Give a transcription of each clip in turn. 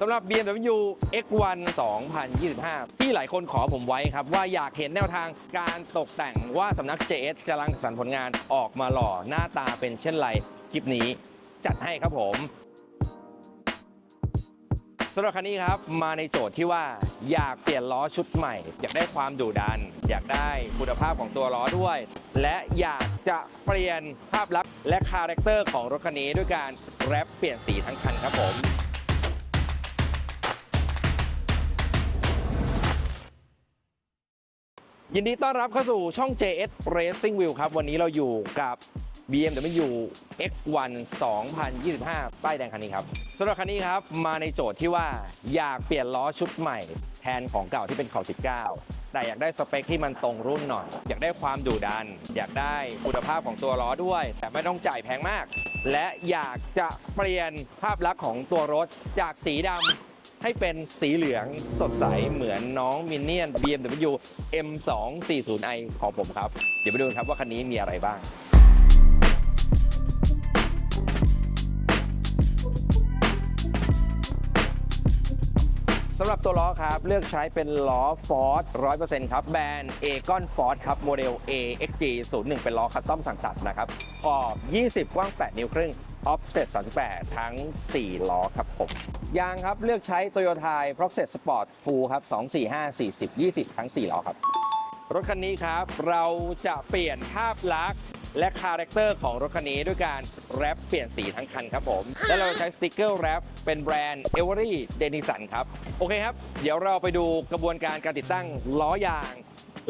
สำหรับ BMW X1 2025 ที่หลายคนขอผมไว้ครับ ว่าอยากเห็นแนวทางการตกแต่งว่าสำนัก JS จะรังสรรค์ผลงานออกมาหล่อหน้าตาเป็นเช่นไรคลิปนี้จัดให้ครับผมสำหรับคันนี้ครับมาในโจทย์ที่ว่าอยากเปลี่ยนล้อชุดใหม่ อยากได้ความดุดัน อยากได้คุณภาพของตัวล้อด้วย และอยากจะเปลี่ยนภาพลักษณ์และคาแรคเตอร์ของรถคันนี้ด้วยการแรปเปลี่ยนสีทั้งคันครับผม ยินดีต้อนรับเข้าสู่ช่อง JS Racing Wheel ครับ วันนี้เราอยู่กับ BMW X1 2025 ป้ายแดงคันนี้ครับสำหรับคันนี้ครับ มาในโจทย์ที่ว่าอยากเปลี่ยนล้อชุดใหม่ แทนของเก่าที่เป็นเขา19 แต่อยากได้สเปคที่มันตรงรุ่นหน่อย อยากได้ความดุดัน อยากได้คุณภาพของตัวล้อด้วย แต่ไม่ต้องจ่ายแพงมาก และอยากจะเปลี่ยนภาพลักษณ์ของตัวรถจากสีดำ ให้เป็นสีเหลืองสดใสเหมือนน้องมินเนี่ยน BMW M240i ของผมครับ เดี๋ยวไปดูกันครับว่าคันนี้มีอะไรบ้างสำหรับตัวล้อครับ เลือกใช้เป็นล้อ Ford 100%ครับ แบรนด์ Agon Ford ครับ โมเดล AXG 01 เป็นล้อคัสตอมสั่งตัดนะครับขอบ 20 กว้าง 8 นิ้วครึ่ง Offset 38 ทั้ง 4 ล้อครับผม ยางครับเลือกใช้ Toyota Proxet Sport Full ครับ 245 40 20 ทั้ง 4 ล้อครับ รถคันนี้ครับ เราจะเปลี่ยนภาพลักษณ์และคาแรคเตอร์ของรถคันนี้ด้วยการแรปเปลี่ยนสีทั้งคันครับผม และเราใช้สติกเกอร์แรปเป็นแบรนด์ e v e r y Denison ครับ โอเคครับ เดี๋ยวเราไปดูกระบวนการการติดตั้งล้อยาง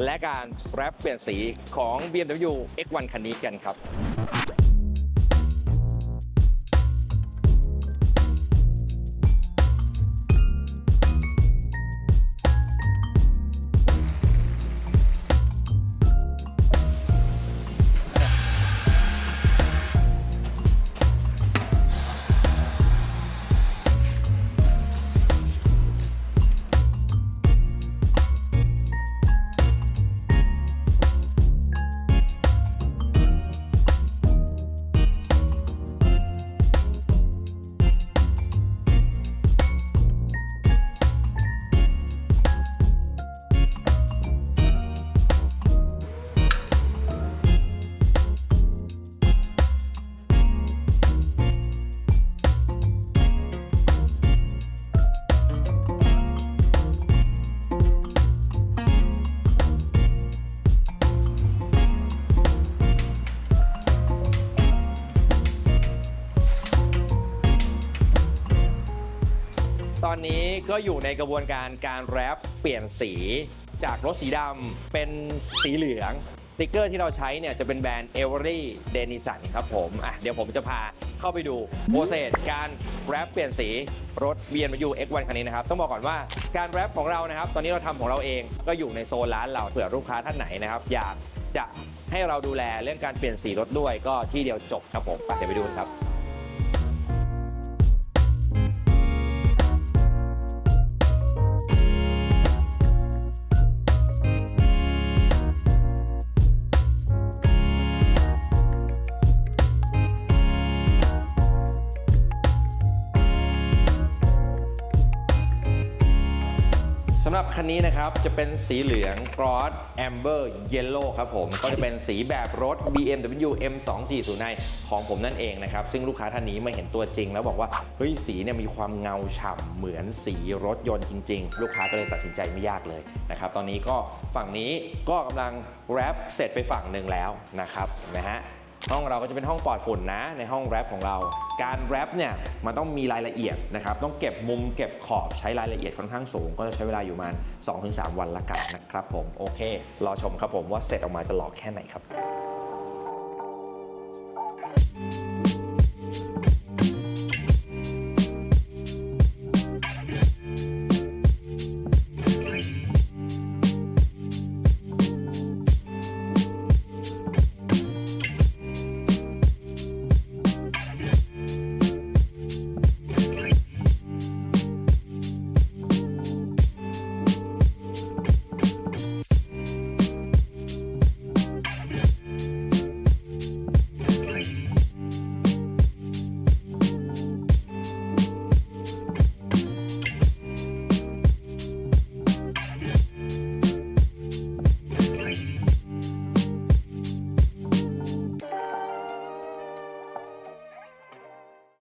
และการแรปเปลี่ยนสีของ BMW X1 คันนี้กันครับ อนนี้ก็อยู่ในกระบวนการการแรปเปลี่ยนสีจากรถสีดำเป็นสีเหลืองสติ๊กเกอร์ที่เราใช้เนี่ยจะเป็นแบรนด์ e v e r y Denison ครับผมอะเดี๋ยวผมจะพาเข้าไปดูโปรเซสการแรปเปลี่ยนสีรถ BMW X1 คันนี้นะครับ ต้องบอกก่อนว่าการแรปของเรานะครับ ตอนนี้เราทำของเราเองก็อยู่ในโซนร้านเราเผื่อลูกค้าท่านไหนนะครับ อยากจะให้เราดูแลเรื่องการเปลี่ยนสีรถด้วยก็ที่เดียวจบครับผมไปเดี๋ยวไปดูกันครับำหรับคันนี้นะครับ จะเป็นสีเหลือง Cross Amber Yellow ครับผม ก็จะเป็นสีแบบรถ BMW M240i ของผมนั่นเองนะครับ ซึ่งลูกค้าท่านนี้มาเห็นตัวจริง แล้วบอกว่า เฮ้ย สีเนี่ยมีความเงาฉ่ำเหมือนสีรถยนต์จริง ๆ ลูกค้าก็เลยตัดสินใจไม่ยากเลยนะครับ ตอนนี้ก็ฝั่งนี้ก็กำลังแรปเสร็จไปฝั่งหนึ่งแล้วนะครับนะฮะ ห้องเราก็จะเป็นห้องปลอดฝุ่นนะ ในห้องแรปของเรา การแรปเนี่ยมันต้องมีรายละเอียดนะครับ ต้องเก็บมุมเก็บขอบใช้รายละเอียดค่อนข้างสูง ก็จะใช้เวลาอยู่ประมาณ2-3 วันละกันนะครับผมโอเค รอชมครับผมว่าเสร็จออกมาจะหล่อแค่ไหนครับ